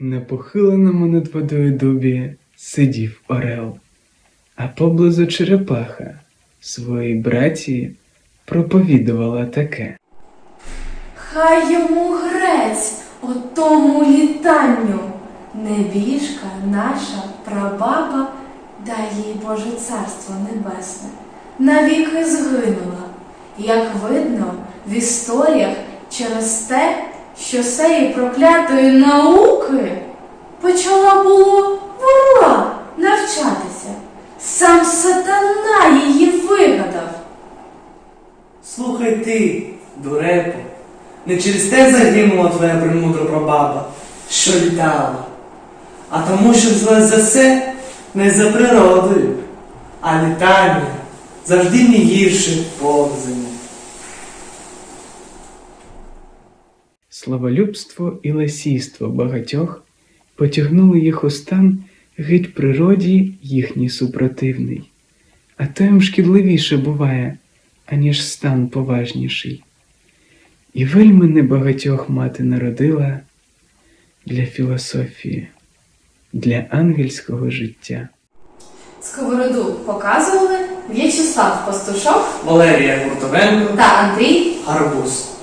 На похиленому над водою дубі сидів орел, а поблизу черепаха своїй браті проповідувала таке. Хай йому грець отому літанню. Небіжка наша прабаба, дай їй Боже царство небесне, навіки згинула, як видно в історіях через те, що сеї проклятої науки почала було ворога навчатися. Сам сатана її вигадав. Слухай ти, дурепо, не через те загинула твоя премудра прабаба, що літала, а тому, що взялась за все не за природою, а літання завжди не гірше повзання. Славолюбство і ласійство багатьох потягнули їх у стан геть природі їхній супротивний, а то їм шкідливіше буває, аніж стан поважніший. І вельми небагатьох мати народила для філософії, для ангельського життя. Сковороду показували В'ячеслав Пастушок Валерія Гуртовенко, та Андрій Гарбуз.